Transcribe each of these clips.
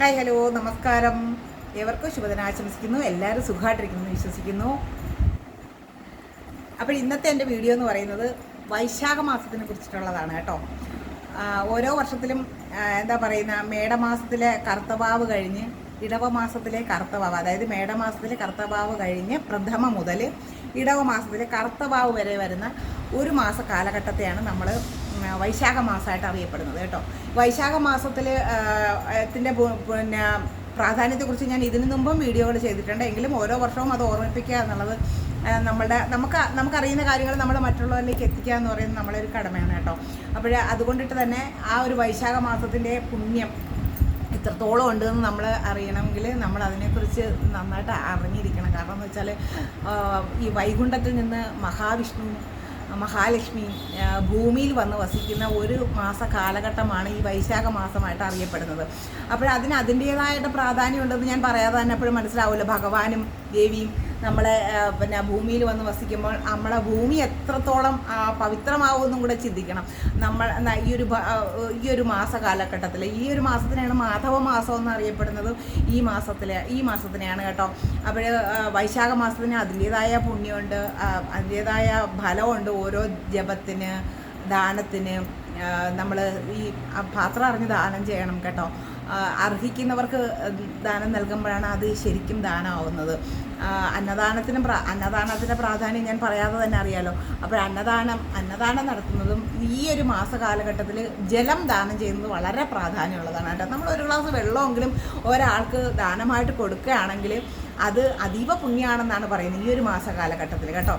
Hi hello നമസ്കാരം. ഏവർക്കും ശുഭദിനം ആശംസിക്കുന്നു. എല്ലാവരും സുഖമായിട്ടിരിക്കുന്നു എന്ന് വിശ്വസിക്കുന്നു. അപ്പോൾ ഇന്നത്തെ എന്റെ വീഡിയോ എന്ന് പറയുന്നത് വൈശാഖ മാസത്തിനെ കുറിച്ചിട്ടുള്ളതാണ് കേട്ടോ. ഓരോ വർഷത്തിലും എന്താ പറയുന്ന മേടമാസത്തിലെ കറുത്തവാവ് കഴിഞ്ഞ് ഇടവ മാസത്തിലെ കറുത്തവാവ് അതായത് മേടമാസത്തിലെ കറുത്തവാവ് കഴിഞ്ഞ് പ്രഥമ മുതൽ ഇടവ മാസത്തിലെ കറുത്തവാവ് വരെ വരുന്ന ഒരു മാസ കാലഘട്ടത്തെയാണ് നമ്മൾ വൈശാഖ മാസമായിട്ട് അറിയപ്പെടുന്നത് കേട്ടോ. വൈശാഖ മാസത്തിൽ ത്തിന്റെ പിന്നെ പ്രാധാന്യത്തെക്കുറിച്ച് ഞാൻ ഇതിനു മുമ്പും വീഡിയോകൾ ചെയ്തിട്ടുണ്ട്. എങ്കിലും ഓരോ വർഷവും അത് ഓർമ്മിപ്പിക്കുക എന്നുള്ളത് നമ്മളുടെ നമുക്ക് നമുക്കറിയുന്ന കാര്യങ്ങൾ നമ്മൾ മറ്റുള്ളവരിലേക്ക് എത്തിക്കുക എന്ന് പറയുന്നത് നമ്മളൊരു കടമയാണ് കേട്ടോ. അപ്പോൾ അതുകൊണ്ടിട്ട് തന്നെ ആ ഒരു വൈശാഖ മാസത്തിന്റെ പുണ്യം എത്രത്തോളം ഉണ്ടെന്ന് നമ്മൾ അറിയണമെങ്കിൽ നമ്മൾ അതിനെക്കുറിച്ച് നന്നായിട്ട് അറിഞ്ഞിരിക്കണം. കാരണം എന്ന് വെച്ചാൽ ഈ വൈകുണ്ഠത്തിൽ നിന്ന് മഹാവിഷ്ണു മഹാലക്ഷ്മി ഭൂമിയിൽ വന്ന് വസിക്കുന്ന ഒരു മാസ കാലഘട്ടമാണ് ഈ വൈശാഖ മാസമായിട്ട് അറിയപ്പെടുന്നത്. അപ്പോൾ അതിന് പ്രാധാന്യം ഉണ്ടെന്ന് ഞാൻ പറയാതെ തന്നെ എപ്പോഴും മനസ്സിലാവില്ല ഭഗവാനും ദേവിയും നമ്മളെ പിന്നെ ഭൂമിയിൽ വന്ന് വസിക്കുമ്പോൾ നമ്മളെ ഭൂമി എത്രത്തോളം പവിത്രമാവുമെന്നും കൂടെ ചിന്തിക്കണം. നമ്മൾ ഈ ഒരു ഈ ഒരു മാസ കാലഘട്ടത്തിൽ ഈ ഒരു മാസത്തിനാണ് മാധവ മാസം എന്നറിയപ്പെടുന്നത് ഈ മാസത്തിലെ ഈ മാസത്തിനെയാണ് കേട്ടോ. അപ്പോൾ വൈശാഖ മാസത്തിന് അതിന്റേതായ പുണ്യമുണ്ട് അതിന്റേതായ ഫലമുണ്ട് ഓരോ ജപത്തിന് ദാനത്തിന്. നമ്മൾ ഈ പാത്രം അറിഞ്ഞ് ദാനം ചെയ്യണം കേട്ടോ. അർഹിക്കുന്നവർക്ക് ദാനം നൽകുമ്പോഴാണ് അത് ശരിക്കും ദാനമാവുന്നത്. അന്നദാനത്തിനും അന്നദാനത്തിന്റെ പ്രാധാന്യം ഞാൻ പറയാതെ തന്നെ അറിയാലോ. അപ്പോൾ അന്നദാനം അന്നദാനം നടത്തുന്നതും ഈ ഒരു മാസ കാലഘട്ടത്തിൽ ജലം ദാനം ചെയ്യുന്നത് വളരെ പ്രാധാന്യമുള്ളതാണ് കേട്ടോ. നമ്മൾ ഒരു ഗ്ലാസ് വെള്ളമെങ്കിലും ഒരാൾക്ക് ദാനമായിട്ട് കൊടുക്കുകയാണെങ്കിൽ അത് അതീവ പുണ്യമാണെന്നാണ് പറയുന്നത് ഈ ഒരു മാസ കാലഘട്ടത്തിൽ കേട്ടോ.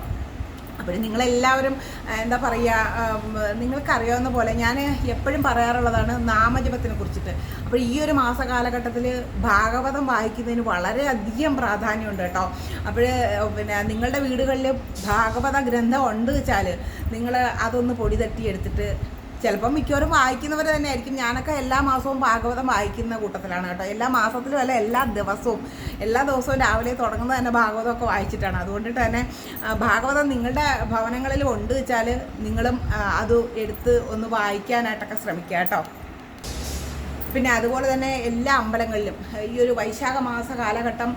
അപ്പോൾ നിങ്ങളെല്ലാവരും എന്താ പറയുക നിങ്ങൾക്കറിയാവുന്ന പോലെ ഞാൻ എപ്പോഴും പറയാറുള്ളതാണ് നാമജപത്തിനെ കുറിച്ചിട്ട്. അപ്പോൾ ഈ ഒരു മാസ കാലഘട്ടത്തിൽ ഭാഗവതം വായിക്കുന്നതിന് വളരെയധികം പ്രാധാന്യമുണ്ട് കേട്ടോ. അപ്പോൾ പിന്നെ നിങ്ങളുടെ വീടുകളിൽ ഭാഗവത ഗ്രന്ഥം ഉണ്ട് വെച്ചാൽ നിങ്ങൾ അതൊന്ന് പൊടി തട്ടി എടുത്തിട്ട് ചിലപ്പം മിക്കവരും വായിക്കുന്നവർ തന്നെ ആയിരിക്കും ഞാനൊക്കെ എല്ലാ മാസവും ഭാഗവതം വായിക്കുന്ന കൂട്ടത്തിലാണ് കേട്ടോ. എല്ലാ മാസത്തിലും അല്ല എല്ലാ ദിവസവും എല്ലാ ദിവസവും രാവിലെ തുടങ്ങുന്നത് തന്നെ ഭാഗവതമൊക്കെ വായിച്ചിട്ടാണ്. അതുകൊണ്ടിട്ട് തന്നെ ഭാഗവതം നിങ്ങളുടെ ഭവനങ്ങളിൽ ഉണ്ട് വെച്ചാൽ നിങ്ങളും അത് എടുത്ത് ഒന്ന് വായിക്കാനായിട്ടൊക്കെ ശ്രമിക്കുക കേട്ടോ. പിന്നെ അതുപോലെ തന്നെ എല്ലാ അമ്പലങ്ങളിലും ഈ ഒരു വൈശാഖ മാസ കാലഘട്ടം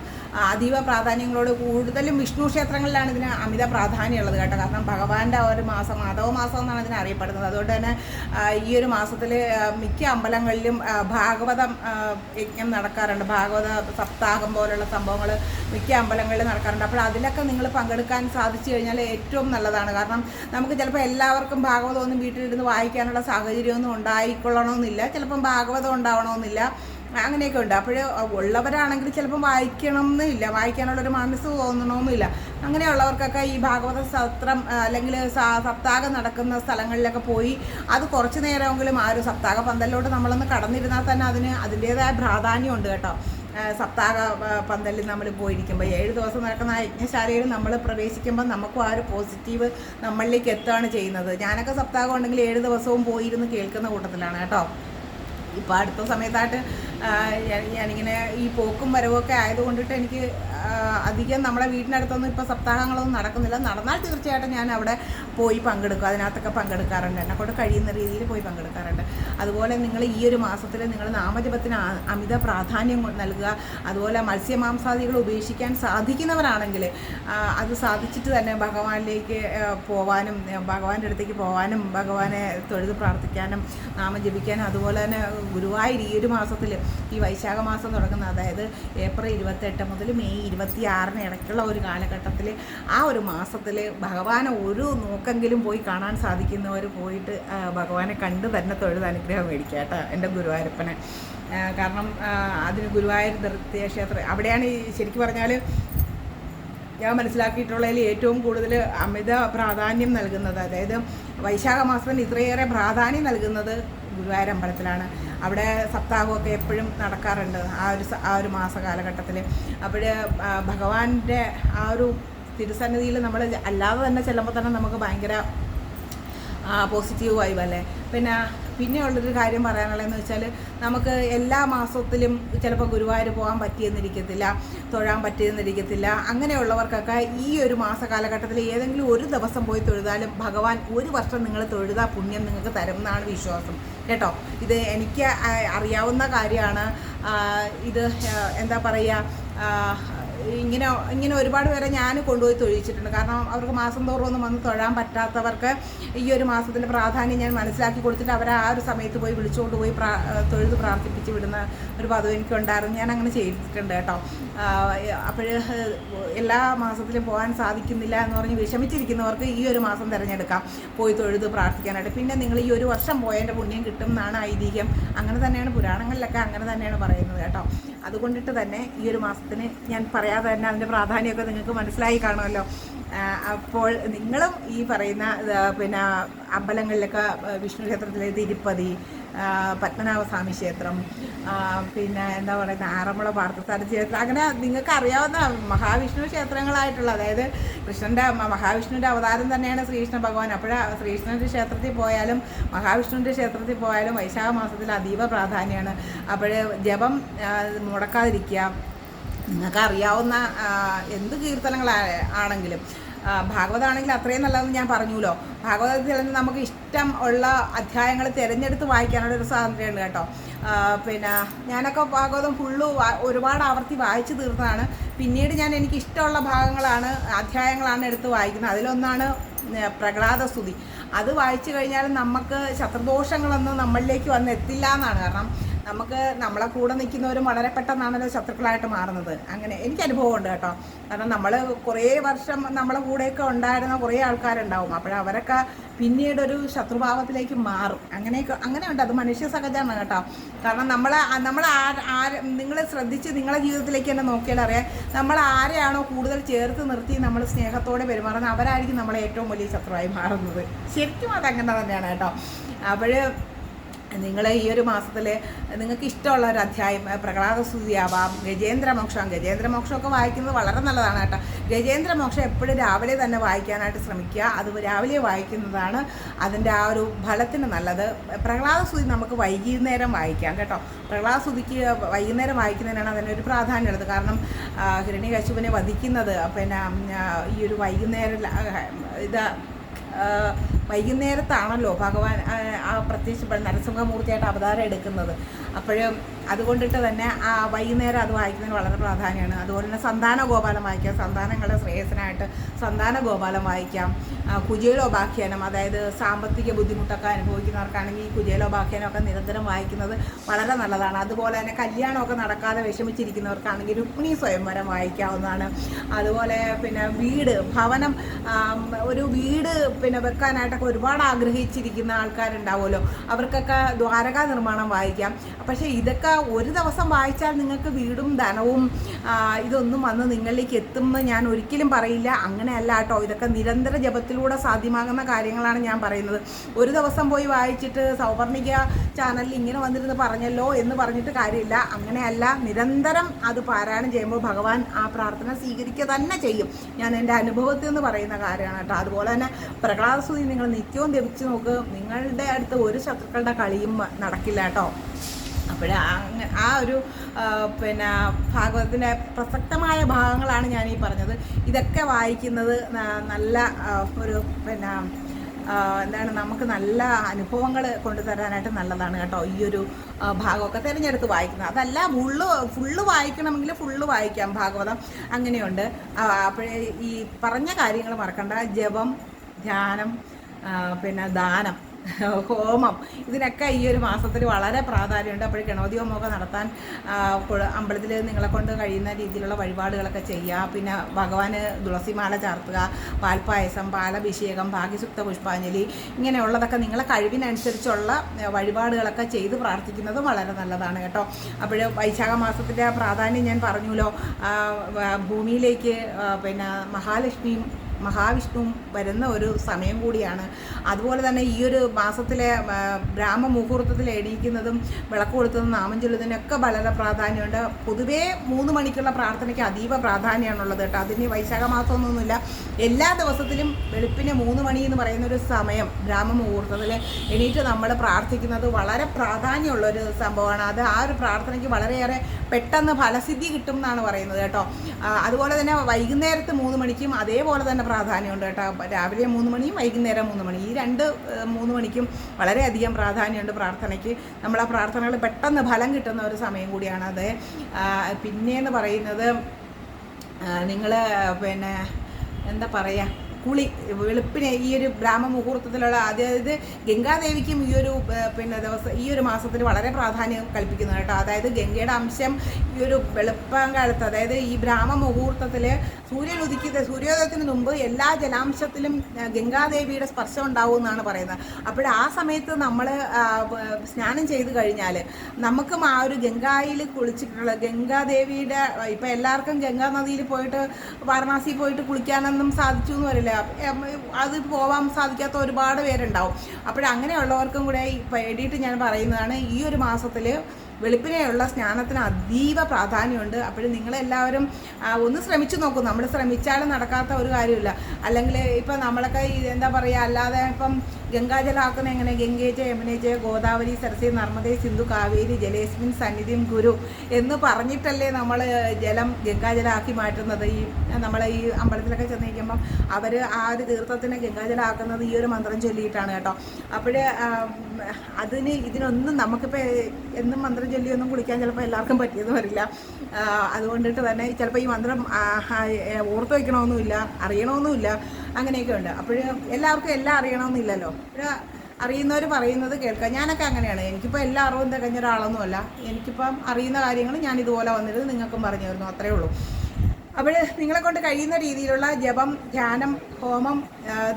അതീവ പ്രാധാന്യങ്ങളോട് കൂടുതലും വിഷ്ണു ക്ഷേത്രങ്ങളിലാണ് ഇതിന് അമിത പ്രാധാന്യമുള്ളത് കേട്ടോ. കാരണം ഭഗവാന്റെ ഒരു മാസം മാധവ മാസം എന്നാണ് ഇതിനെ അറിയപ്പെടുന്നത്. അതുകൊണ്ട് തന്നെ ഈ ഒരു മാസത്തിൽ മിക്ക അമ്പലങ്ങളിലും ഭാഗവതം യജ്ഞം നടക്കാറുണ്ട്. ഭാഗവത സപ്താഹം പോലുള്ള സംഭവങ്ങൾ മിക്ക അമ്പലങ്ങളിലും നടക്കാറുണ്ട്. അപ്പോൾ അതിലൊക്കെ നിങ്ങൾ പങ്കെടുക്കാൻ സാധിച്ചു കഴിഞ്ഞാൽ ഏറ്റവും നല്ലതാണ്. കാരണം നമുക്ക് ചിലപ്പോൾ എല്ലാവർക്കും ഭാഗവതമൊന്നും വീട്ടിലിരുന്ന് വായിക്കാനുള്ള സാഹചര്യമൊന്നും ഉണ്ടായിക്കൊള്ളണമെന്നില്ല ചിലപ്പം ഭാഗവതം ഉണ്ടാവണമെന്നില്ല അങ്ങനെയൊക്കെ ഉണ്ട്. അപ്പോൾ ഉള്ളവരാണെങ്കിൽ ചിലപ്പം വായിക്കണം എന്നില്ല വായിക്കാനുള്ളൊരു മനസ്സ് തോന്നണമെന്നില്ല അങ്ങനെയുള്ളവർക്കൊക്കെ ഈ ഭാഗവത സത്രം അല്ലെങ്കിൽ സപ്താഹം നടക്കുന്ന സ്ഥലങ്ങളിലൊക്കെ പോയി അത് കുറച്ച് നേരമെങ്കിലും ആ ഒരു സപ്താഹ പന്തലിലോട്ട് നമ്മളൊന്ന് കടന്നിരുന്നാൽ തന്നെ അതിന് അതിന്റേതായ പ്രാധാന്യമുണ്ട് കേട്ടോ. സപ്താഹ പന്തലിൽ നമ്മൾ പോയിരിക്കുമ്പോൾ ഏഴ് ദിവസം നടക്കുന്ന ആ യജ്ഞശാലയിൽ നമ്മൾ പ്രവേശിക്കുമ്പോൾ നമുക്കും ആ ഒരു പോസിറ്റീവ് നമ്മളിലേക്ക് എത്തുകയാണ് ചെയ്യുന്നത്. ഞാനൊക്കെ സപ്താഹം ഉണ്ടെങ്കിൽ ഏഴ് ദിവസവും പോയിരുന്ന് കേൾക്കുന്ന കൂട്ടത്തിലാണ് കേട്ടോ. ഇപ്പോൾ അടുത്ത സമയത്തായിട്ട് ഞാനിങ്ങനെ ഈ പോക്കും വരവും ഒക്കെ ആയതുകൊണ്ടിട്ട് എനിക്ക് അധികം നമ്മുടെ വീടിനടുത്തൊന്നും ഇപ്പോൾ സപ്താഹങ്ങളൊന്നും നടക്കുന്നില്ല. നടന്നാൽ തീർച്ചയായിട്ടും ഞാൻ അവിടെ പോയി പങ്കെടുക്കും. അതിനകത്തൊക്കെ പങ്കെടുക്കാറുണ്ട്. എന്നെ കൊണ്ട് കഴിയുന്ന രീതിയിൽ പോയി പങ്കെടുക്കാറുണ്ട്. അതുപോലെ നിങ്ങൾ ഈ ഒരു മാസത്തിൽ നിങ്ങൾ നാമജപത്തിന് അമിത പ്രാധാന്യം നൽകുക. അതുപോലെ മത്സ്യമാംസാദികൾ ഉപേക്ഷിക്കാൻ സാധിക്കുന്നവരാണെങ്കിൽ അത് സാധിച്ചിട്ട് തന്നെ ഭഗവാനിലേക്ക് പോവാനും ഭഗവാന്റെ അടുത്തേക്ക് പോവാനും ഭഗവാനെ തൊഴുത് പ്രാർത്ഥിക്കാനും നാമം ജപിക്കാനും അതുപോലെ തന്നെ ഗുരുവായൂർ ഈ ഒരു മാസത്തിൽ ഈ വൈശാഖ മാസം തുടങ്ങുന്ന അതായത് ഏപ്രിൽ ഇരുപത്തെട്ട് മുതൽ മെയ് ഇരുപത്തി ആറിന് ഇടയ്ക്കുള്ള ഒരു കാലഘട്ടത്തിൽ ആ ഒരു മാസത്തിൽ ഭഗവാനെ ഒരു നോക്കെങ്കിലും പോയി കാണാൻ സാധിക്കുന്നവർ പോയിട്ട് ഭഗവാനെ കണ്ട് തന്നെ തൊഴുത് അനുഗ്രഹം മേടിക്കുക കേട്ടോ എന്റെ ഗുരുവായൂരപ്പനെ. കാരണം അതിന് ഗുരുവായൂർ നൃത്യ ക്ഷേത്രം അവിടെയാണ് ഈ ശരിക്കും പറഞ്ഞാൽ ഞാൻ മനസ്സിലാക്കിയിട്ടുള്ളതിൽ ഏറ്റവും കൂടുതൽ അമിത പ്രാധാന്യം നൽകുന്നത്. അതായത് വൈശാഖ മാസത്തിന് ഇത്രയേറെ പ്രാധാന്യം നൽകുന്നത് ഗുരുവായൂർ അമ്പലത്തിലാണ് അവിടെ സപ്താഹമൊക്കെ എപ്പോഴും നടക്കാറുണ്ട് ആ ഒരു ആ ഒരു മാസ കാലഘട്ടത്തിൽ അപ്പോൾ ഭഗവാന്റെ ആ ഒരു തിരുസന്നിധിയിൽ നമ്മൾ അല്ലാതെ തന്നെ ചെല്ലുമ്പോൾ തന്നെ നമുക്ക് ഭയങ്കര പോസിറ്റീവ് വൈബ് അല്ലേ? പിന്നെ പിന്നെ ഉള്ളൊരു കാര്യം പറയാനുള്ളതെന്ന് വെച്ചാൽ നമുക്ക് എല്ലാ മാസത്തിലും ചിലപ്പോൾ ഗുരുവായൂർ പോകാൻ പറ്റിയെന്നിരിക്കത്തില്ല തൊഴാൻ പറ്റിയെന്നിരിക്കത്തില്ല അങ്ങനെയുള്ളവർക്കൊക്കെ ഈ ഒരു മാസ കാലഘട്ടത്തിൽ ഏതെങ്കിലും ഒരു ദിവസം പോയി തൊഴുതാലും ഭഗവാൻ ഒരു വർഷം നിങ്ങൾ തൊഴുതാ പുണ്യം നിങ്ങൾക്ക് തരും എന്നാണ് വിശ്വാസം. കേട്ടോ? ഇത് എനിക്ക് അറിയാവുന്ന കാര്യമാണ്. ഇത് എന്താ പറയുക ഇങ്ങനെ ഇങ്ങനെ ഒരുപാട് പേരെ ഞാൻ കൊണ്ടുപോയി തൊഴിച്ചിട്ടുണ്ട്. കാരണം അവർക്ക് മാസം തോറും ഒന്നും വന്ന് തൊഴാൻ പറ്റാത്തവർക്ക് ഈ ഒരു മാസത്തിന്റെ പ്രാധാന്യം ഞാൻ മനസ്സിലാക്കി കൊടുത്തിട്ട് അവരെ ആ ഒരു സമയത്ത് പോയി വിളിച്ചുകൊണ്ട് പോയി പ്രാ തൊഴുത് പ്രാർത്ഥിപ്പിച്ച് വിടുന്ന ഒരു പതിവ് എനിക്കുണ്ടായിരുന്നു. ഞാൻ അങ്ങനെ ചെയ്തിട്ടുണ്ട് കേട്ടോ. അപ്പോൾ എല്ലാ മാസത്തിലും പോകാൻ സാധിക്കുന്നില്ല എന്ന് പറഞ്ഞ് വിഷമിച്ചിരിക്കുന്നവർക്ക് ഈ ഒരു മാസം തിരഞ്ഞെടുക്കാം. പോയി തൊഴുത് പ്രാർത്ഥിക്കാനായിട്ട്. പിന്നെ നിങ്ങൾ ഈ ഒരു വർഷം പോയതിന്റെ പുണ്യം കിട്ടും എന്നാണ് ഐതിഹ്യം. അങ്ങനെ തന്നെയാണ് പുരാണങ്ങളിലൊക്കെ അങ്ങനെ തന്നെയാണ് പറയുന്നത് കേട്ടോ. അതുകൊണ്ടിട്ട് തന്നെ ഈ ഒരു മാസത്തിന് ഞാൻ പറയാതെ തന്നെ അതിന്റെ പ്രാധാന്യമൊക്കെ നിങ്ങൾക്ക് മനസ്സിലായി കാണുമല്ലോ. അപ്പോൾ നിങ്ങളും ഈ പറയുന്ന പിന്നെ അമ്പലങ്ങളിലൊക്കെ വിഷ്ണു ക്ഷേത്രത്തിലെ തിരുപ്പതി പത്മനാഭസ്വാമി ക്ഷേത്രം പിന്നെ എന്താ പറയുക ആറന്മുള പാർത്ഥസാര ക്ഷേത്രം അങ്ങനെ നിങ്ങൾക്ക് അറിയാവുന്ന മഹാവിഷ്ണു ക്ഷേത്രങ്ങളായിട്ടുള്ള അതായത് കൃഷ്ണന്റെ മഹാവിഷ്ണുവിന്റെ അവതാരം തന്നെയാണ് ശ്രീകൃഷ്ണ ഭഗവാൻ. അപ്പോൾ ശ്രീകൃഷ്ണന്റെ ക്ഷേത്രത്തിൽ പോയാലും മഹാവിഷ്ണുവിന്റെ ക്ഷേത്രത്തിൽ പോയാലും വൈശാഖ മാസത്തിൽ അതീവ പ്രാധാന്യമാണ്. അപ്പോൾ ജപം മുടക്കാതിരിക്കുക. നിങ്ങൾക്ക് അറിയാവുന്ന എന്ത് കീർത്തനങ്ങളാ ആണെങ്കിലും ആ, ഭാഗവതമാണെങ്കിൽ അത്രയും നല്ലതെന്ന് ഞാൻ പറഞ്ഞുല്ലോ. ഭാഗവതത്തിൽ നിന്ന് നമുക്ക് ഇഷ്ടം ഉള്ള അധ്യായങ്ങൾ തിരഞ്ഞെടുത്ത് വായിക്കാനുള്ള ഒരു സ്വാതന്ത്ര്യമുണ്ട് കേട്ടോ. പിന്നെ ഞാനൊക്കെ ഭാഗവതം ഫുള്ള് ഒരുപാട് ആവർത്തി വായിച്ചു തീർന്നതാണ് പിന്നീട് ഞാൻ എനിക്ക് ഇഷ്ടമുള്ള ഭാഗങ്ങളാണ് അധ്യായങ്ങളാണ് എടുത്ത് വായിക്കുന്നത്. അതിലൊന്നാണ് പ്രഹ്ലാദസ്തുതി. അത് വായിച്ചു കഴിഞ്ഞാൽ നമുക്ക് ശത്രുദോഷങ്ങളൊന്നും നമ്മളിലേക്ക് വന്ന് എത്തില്ല എന്നാണ്. കാരണം നമുക്ക് നമ്മളെ കൂടെ നിൽക്കുന്നവരും വളരെ പെട്ടെന്നാണല്ലോ ശത്രുക്കളായിട്ട് മാറുന്നത്. അങ്ങനെ എനിക്ക് അനുഭവമുണ്ട് കേട്ടോ. കാരണം നമ്മൾ കുറേ വർഷം നമ്മളെ കൂടെയൊക്കെ ഉണ്ടായിരുന്ന കുറേ ആൾക്കാരുണ്ടാവും. അപ്പോൾ അവരൊക്കെ പിന്നീട് ഒരു ശത്രുഭാവത്തിലേക്ക് മാറും. അങ്ങനെയൊക്കെ അങ്ങനെയുണ്ട്. അത് മനുഷ്യ സഹജമാണ് കേട്ടോ. കാരണം നമ്മൾ നമ്മൾ നിങ്ങൾ ശ്രദ്ധിച്ച് നിങ്ങളെ ജീവിതത്തിലേക്ക് തന്നെ നോക്കിയാൽ അറിയാം. നമ്മൾ ആരെയാണോ കൂടുതൽ ചേർത്ത് നിർത്തി നമ്മൾ സ്നേഹത്തോടെ പെരുമാറുന്നത് അവരായിരിക്കും നമ്മളെ ഏറ്റവും വലിയ ശത്രുവായി മാറുന്നത്. ശരിക്കും അതങ്ങനെ തന്നെയാണ് കേട്ടോ. അപ്പോൾ നിങ്ങൾ ഈ ഒരു മാസത്തിൽ നിങ്ങൾക്ക് ഇഷ്ടമുള്ള ഒരു അധ്യായം പ്രഹ്ലാദസ്തുതിയാവാം ഗജേന്ദ്രമോക്ഷം. ഗജേന്ദ്രമോക്ഷമൊക്കെ വായിക്കുന്നത് വളരെ നല്ലതാണ് കേട്ടോ. ഗജേന്ദ്രമോക്ഷം എപ്പോഴും രാവിലെ തന്നെ വായിക്കാനായിട്ട് ശ്രമിക്കുക. അത് രാവിലെ വായിക്കുന്നതാണ് അതിന്റെ ആ ഒരു ഫലത്തിന് നല്ലത്. പ്രഹ്ലാദസ്തുതി നമുക്ക് വൈകുന്നേരം വായിക്കാം കേട്ടോ. പ്രഹ്ലാദസ്തുതിക്ക് വൈകുന്നേരം വായിക്കുന്നതിനാണ് അതിനൊരു പ്രാധാന്യമുള്ളത് കാരണം ഹിരണി കശുവിനെ വധിക്കുന്നത്. പിന്നെ ഈ ഒരു വൈകുന്നേരം ഇത് വൈകുന്നേരത്താണല്ലോ ഭഗവാൻ ആ, ആ പ്രത്യക്ഷ നരസിംഹമൂർത്തിയായിട്ട് അവതാരം എടുക്കുന്നത്. അപ്പോഴും അതുകൊണ്ടിട്ട് തന്നെ ആ വൈകുന്നേരം അത് വായിക്കുന്നതിന് വളരെ പ്രാധാന്യമാണ്. അതുപോലെ തന്നെ സന്താന ഗോപാലം വായിക്കാം. സന്താനങ്ങളുടെ ശ്രേയസിനായിട്ട് സന്താന ഗോപാലം വായിക്കാം കുജേലോപാഖ്യാനം അതായത് സാമ്പത്തിക ബുദ്ധിമുട്ടൊക്കെ അനുഭവിക്കുന്നവർക്കാണെങ്കിൽ ഈ കുജേലോപാഖ്യാനമൊക്കെ നിരന്തരം വായിക്കുന്നത് വളരെ നല്ലതാണ്. അതുപോലെ തന്നെ കല്യാണമൊക്കെ നടക്കാതെ വിഷമിച്ചിരിക്കുന്നവർക്കാണെങ്കിൽ രുക്മിണി സ്വയംവരം വായിക്കാവുന്നതാണ്. അതുപോലെ പിന്നെ വീട് ഭവനം ഒരു വീട് പിന്നെ വെക്കാനായിട്ടൊക്കെ ഒരുപാട് ആഗ്രഹിച്ചിരിക്കുന്ന ആൾക്കാരുണ്ടാവുമല്ലോ. അവർക്കൊക്കെ ദ്വാരക നിർമ്മാണം വായിക്കാം. പക്ഷേ ഇതൊക്കെ ഒരു ദിവസം വായിച്ചാൽ നിങ്ങൾക്ക് വീടും ധനവും ഇതൊന്നും വന്ന് നിങ്ങളിലേക്ക് എത്തുമെന്ന് ഞാൻ ഒരിക്കലും പറയില്ല. അങ്ങനെയല്ല കേട്ടോ. ഇതൊക്കെ നിരന്തര ജപത്തിലൂടെ സാധ്യമാകുന്ന കാര്യങ്ങളാണ് ഞാൻ പറയുന്നത്. ഒരു ദിവസം പോയി വായിച്ചിട്ട് സൗവർണിക ചാനലിൽ ഇങ്ങനെ വന്നിരുന്ന് പറഞ്ഞല്ലോ എന്ന് പറഞ്ഞിട്ട് കാര്യമില്ല. അങ്ങനെയല്ല. നിരന്തരം അത് പാരായണം ചെയ്യുമ്പോൾ ഭഗവാൻ ആ പ്രാർത്ഥന സ്വീകരിക്കുക തന്നെ ചെയ്യും. ഞാൻ എന്റെ അനുഭവത്തിൽ നിന്ന് പറയുന്ന കാര്യമാണ് കേട്ടോ. അതുപോലെ തന്നെ പ്രഹ്ലാദസ്തുതി നിങ്ങൾ നിത്യവും ജപിച്ച് നോക്ക്. നിങ്ങളുടെ അടുത്ത് ഒരു ശത്രുക്കളുടെ കളിയും നടക്കില്ല കേട്ടോ. അപ്പോൾ ആ ഒരു പിന്നെ ഭാഗവതത്തിന്റെ പ്രസക്തമായ ഭാഗങ്ങളാണ് ഞാൻ ഈ പറഞ്ഞത്. ഇതൊക്കെ വായിക്കുന്നത് നല്ല ഒരു പിന്നെ എന്താണ് നമുക്ക് നല്ല അനുഭവങ്ങൾ കൊണ്ടുതരാനായിട്ട് നല്ലതാണ് കേട്ടോ ഈ ഒരു ഭാഗമൊക്കെ തിരഞ്ഞെടുത്ത് വായിക്കുന്നത്. അതല്ല ഫുള്ള് ഫുള്ള് വായിക്കണമെങ്കിൽ ഫുള്ള് വായിക്കാം ഭാഗവതം. അങ്ങനെയുണ്ട്. അപ്പോഴേ ഈ പറഞ്ഞ കാര്യങ്ങൾ മറക്കണ്ട. ജപം ധ്യാനം പിന്നെ ദാനം ഹോമം ഇതിനൊക്കെ ഈ ഒരു മാസത്തിൽ വളരെ പ്രാധാന്യമുണ്ട്. അപ്പോൾ ഹോമമൊക്കെ നടത്താൻ അമ്പലത്തിൽ നിങ്ങളെ കൊണ്ട് കഴിയുന്ന രീതിയിലുള്ള വഴിപാടുകളൊക്കെ ചെയ്യുക. പിന്നെ ഭഗവാന് തുളസിമാല ചാർത്തുക പാൽപ്പായസം പാലഭിഷേകം ഭാഗ്യസുക്ത പുഷ്പാഞ്ജലി ഇങ്ങനെയുള്ളതൊക്കെ നിങ്ങളെ കഴിവിനനുസരിച്ചുള്ള വഴിപാടുകളൊക്കെ ചെയ്ത് പ്രാർത്ഥിക്കുന്നത് വളരെ നല്ലതാണ് കേട്ടോ. അപ്പോൾ വൈശാഖ മാസത്തിന്റെ പ്രാധാന്യം ഞാൻ പറഞ്ഞുല്ലോ. ഭൂമിയിലേക്ക് പിന്നെ മഹാലക്ഷ്മിയും മഹാവിഷ്ണുവും വരുന്ന ഒരു സമയം കൂടിയാണ്. അതുപോലെ തന്നെ ഈ ഒരു മാസത്തിലെ ബ്രാഹ്മ മുഹൂർത്തത്തിൽ എണീക്കുന്നതും വിളക്ക് കൊടുത്തതും നാമം ചൊല്ലുന്നതിനൊക്കെ വളരെ പ്രാധാന്യമുണ്ട്. പൊതുവേ മൂന്ന് മണിക്കുള്ള പ്രാർത്ഥനയ്ക്ക് അതീവ പ്രാധാന്യമാണുള്ളത് കേട്ടോ. അതിന് വൈശാഖ മാസമൊന്നുമില്ല എല്ലാ ദിവസത്തിലും വെളുപ്പിന് മൂന്ന് മണി എന്ന് പറയുന്ന ഒരു സമയം ബ്രാഹ്മ മുഹൂർത്തത്തിൽ എണീറ്റ് നമ്മൾ പ്രാർത്ഥിക്കുന്നത് വളരെ പ്രാധാന്യമുള്ള ഒരു സംഭവമാണ്. അത് ആ ഒരു പ്രാർത്ഥനയ്ക്ക് വളരെയേറെ പെട്ടെന്ന് ഫലസിദ്ധി കിട്ടും എന്നാണ് പറയുന്നത് കേട്ടോ. അതുപോലെ തന്നെ വൈകുന്നേരത്ത് മൂന്ന് മണിക്കും അതേപോലെ തന്നെ പ്രാധാന്യമുണ്ട് കേട്ടോ. രാവിലെ മൂന്ന് മണിയും വൈകുന്നേരം മൂന്ന് മണി. ഈ രണ്ട് മൂന്ന് മണിക്കും വളരെയധികം പ്രാധാന്യമുണ്ട് പ്രാർത്ഥനയ്ക്ക്. നമ്മൾ ആ പ്രാർത്ഥനകൾ പെട്ടെന്ന് ഫലം കിട്ടുന്ന ഒരു സമയം കൂടിയാണ് അത്. പിന്നെയെന്ന് പറയുന്നത് നിങ്ങൾ പിന്നെ എന്താ പറയുക കുളി വെളുപ്പിനെ ഈ ഒരു ബ്രാഹ്മ മുഹൂർത്തത്തിലുള്ള അതായത് ഗംഗാദേവിക്കും ഈ ഒരു പിന്നെ ദിവസം ഈ ഒരു മാസത്തിൽ വളരെ പ്രാധാന്യം കൽപ്പിക്കുന്നു കേട്ടോ. അതായത് ഗംഗയുടെ അംശം ഈ ഒരു വെളുപ്പകാലത്ത് അതായത് ഈ ബ്രാഹ്മ മുഹൂർത്തത്തിൽ സൂര്യൻ ഉദിക്കുന്ന സൂര്യോദയത്തിന് മുമ്പ് എല്ലാ ജലാംശത്തിലും ഗംഗാദേവിയുടെ സ്പർശം ഉണ്ടാവും എന്നാണ് പറയുന്നത്. അപ്പോൾ ആ സമയത്ത് നമ്മൾ സ്നാനം ചെയ്ത് കഴിഞ്ഞാൽ നമുക്കും ആ ഒരു ഗംഗായിൽ കുളിച്ചിട്ടുള്ള ഗംഗാദേവിയുടെ ഇപ്പം എല്ലാവർക്കും ഗംഗാ നദിയിൽ പോയിട്ട് വാരണാസിയിൽ പോയിട്ട് കുളിക്കാനൊന്നും സാധിച്ചു എന്ന് വരില്ല. അത് പോവാൻ സാധിക്കാത്ത ഒരുപാട് പേരുണ്ടാവും. അപ്പോഴങ്ങനെയുള്ളവർക്കും കൂടെ ഈ വേണ്ടിയിട്ട് ഞാൻ പറയുന്നതാണ് ഈ ഒരു മാസത്തിൽ വെളുപ്പിനെയുള്ള സ്നാനത്തിന് അതീവ പ്രാധാന്യമുണ്ട്. അപ്പോൾ നിങ്ങളെല്ലാവരും ഒന്ന് ശ്രമിച്ചു നോക്കൂ. നമ്മൾ ശ്രമിച്ചാലും നടക്കാത്ത ഒരു കാര്യമില്ല. അല്ലെങ്കിൽ ഇപ്പം നമ്മളൊക്കെ എന്താ പറയുക അല്ലാതെ ഇപ്പം ഗംഗാജലമാക്കുന്ന എങ്ങനെ? ഗംഗേജ യമുനേജ ഗോദാവരി സരസ്വതി നർമ്മദേ സിന്ധു കാവേരി ജലേസ്മിൻ സന്നിധിം ഗുരു എന്ന് പറഞ്ഞിട്ടല്ലേ നമ്മൾ ജലം ഗംഗാജലമാക്കി മാറ്റുന്നത്. ഈ നമ്മൾ ഈ അമ്പലത്തിലൊക്കെ ചെന്ന് നിൽക്കുമ്പം അവർ ആ ഒരു തീർത്ഥത്തിനെ ഗംഗാജലമാക്കുന്നത് ഈ ഒരു മന്ത്രം ചൊല്ലിയിട്ടാണ് കേട്ടോ. അപ്പോൾ അതിന് ഇതിനൊന്നും നമുക്കിപ്പോൾ എന്നും മന്ത്രം ചൊല്ലിയൊന്നും കുളിക്കാൻ ചിലപ്പോൾ എല്ലാവർക്കും പറ്റിയെന്ന് വരില്ല. അതുകൊണ്ടിട്ട് തന്നെ ചിലപ്പോൾ ഈ മന്ത്രം ഓർത്ത് വയ്ക്കണമെന്നുമില്ല അറിയണമെന്നുമില്ല അങ്ങനെയൊക്കെ ഉണ്ട്. അപ്പോൾ എല്ലാവർക്കും എല്ലാം അറിയണമെന്നില്ലല്ലോ അപ്പോൾ അറിയുന്നവർ പറയുന്നത് കേൾക്കാം. ഞാനൊക്കെ അങ്ങനെയാണ്. എനിക്കിപ്പോൾ എല്ലാ അറിവും തികഞ്ഞ ഒരാളൊന്നുമല്ല. എനിക്കിപ്പം അറിയുന്ന കാര്യങ്ങൾ ഞാൻ ഇതുപോലെ വന്നിരുന്ന് നിങ്ങൾക്കും പറഞ്ഞു തരുന്നു. അത്രേ ഉള്ളൂ. അപ്പോൾ നിങ്ങളെ കൊണ്ട് കഴിയുന്ന രീതിയിലുള്ള ജപം ധ്യാനം ഹോമം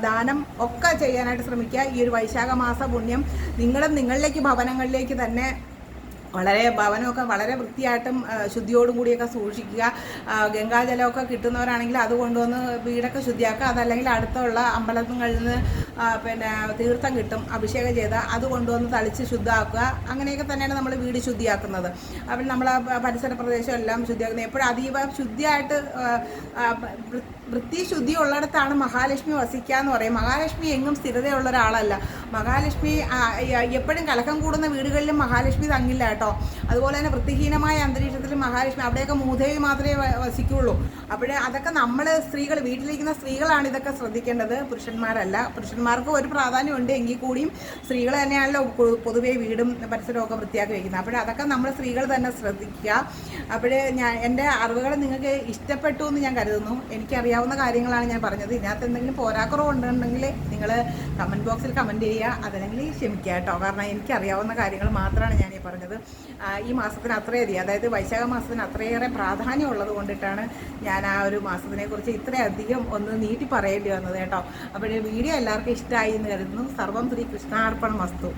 ദാനം ഒക്കെ ചെയ്യാനായിട്ട് ശ്രമിക്കുക. ഈ ഒരു വൈശാഖ മാസ പുണ്യം നിങ്ങളും നിങ്ങളിലേക്ക് ഭവനങ്ങളിലേക്ക് തന്നെ വളരെ ഭവനമൊക്കെ വളരെ വൃത്തിയായിട്ടും ശുദ്ധിയോടും കൂടിയൊക്കെ സൂക്ഷിക്കുക. ഗംഗാജലമൊക്കെ കിട്ടുന്നവരാണെങ്കിൽ അത് കൊണ്ടുവന്ന് വീടൊക്കെ ശുദ്ധിയാക്കുക. അതല്ലെങ്കിൽ അടുത്തുള്ള അമ്പലങ്ങളിൽ നിന്ന് പിന്നെ തീർത്ഥം കിട്ടും അഭിഷേകം ചെയ്ത് അത് കൊണ്ടുവന്ന് തളിച്ച് ശുദ്ധമാക്കുക അങ്ങനെയൊക്കെ തന്നെയാണ് നമ്മൾ വീട് ശുദ്ധിയാക്കുന്നത്. അപ്പോൾ നമ്മൾ പരിസര പ്രദേശം എല്ലാം ശുദ്ധിയാക്കുന്നത്. എപ്പോഴും അതീവ ശുദ്ധിയായിട്ട് വൃത്തി ശുദ്ധി ഉള്ളിടത്താണ് മഹാലക്ഷ്മി വസിക്കുക എന്ന് പറയും. മഹാലക്ഷ്മി എങ്ങും സ്ഥിരതയുള്ള ഒരാളല്ല. മഹാലക്ഷ്മി എപ്പോഴും കലക്കം കൂടുന്ന വീടുകളിലും മഹാലക്ഷ്മി തങ്ങില്ല കേട്ടോ. അതുപോലെ തന്നെ വൃത്തിഹീനമായ അന്തരീക്ഷത്തിൽ മഹാലക്ഷ്മി അവിടെയൊക്കെ മൂദേവി മാത്രമേ വസിക്കുള്ളൂ. അപ്പോൾ അതൊക്കെ നമ്മൾ സ്ത്രീകൾ വീട്ടിലിരിക്കുന്ന സ്ത്രീകളാണ് ഇതൊക്കെ ശ്രദ്ധിക്കേണ്ടത്. പുരുഷന്മാരല്ല. പുരുഷന്മാർക്ക് ഒരു പ്രാധാന്യമുണ്ട് എങ്കിൽ കൂടിയും സ്ത്രീകൾ തന്നെയാണല്ലോ പൊതുവേ വീടും പരിസരമൊക്കെ വൃത്തിയാക്കി വയ്ക്കുന്നത് അപ്പോഴേ അതൊക്കെ നമ്മൾ സ്ത്രീകൾ തന്നെ ശ്രദ്ധിക്കുക. അപ്പോഴേ ഞാൻ എന്റെ അറിവുകൾ നിങ്ങൾക്ക് ഇഷ്ടപ്പെട്ടു എന്ന് ഞാൻ കരുതുന്നു. എനിക്കറിയാവുന്ന കാര്യങ്ങളാണ് ഞാൻ പറഞ്ഞത്. ഇതിനകത്ത് എന്തെങ്കിലും പോരാക്കുറവുണ്ടെങ്കിൽ നിങ്ങൾ കമന്റ് ബോക്സിൽ കമന്റ് ചെയ്യുക. അതല്ലെങ്കിൽ ക്ഷമിക്കുക കേട്ടോ. കാരണം എനിക്കറിയാവുന്ന കാര്യങ്ങൾ മാത്രമാണ് ഞാൻ ഈ പറഞ്ഞത്. ഈ മാസത്തിന് അത്രയധികം അതായത് വൈശാഖ മാസത്തിന് അത്രയേറെ പ്രാധാന്യം ഉള്ളത് കൊണ്ടിട്ടാണ് ഞാൻ ആ ഒരു മാസത്തിനെക്കുറിച്ച് ഇത്രയധികം ഒന്ന് നീട്ടി പറയേണ്ടി വന്നത് കേട്ടോ. അപ്പോൾ വീഡിയോ എല്ലാവർക്കും ഇഷ്ടമായി എന്ന് കരുതുന്നു. സർവം ശ്രീ കൃഷ്ണാർപ്പണം വസ്തു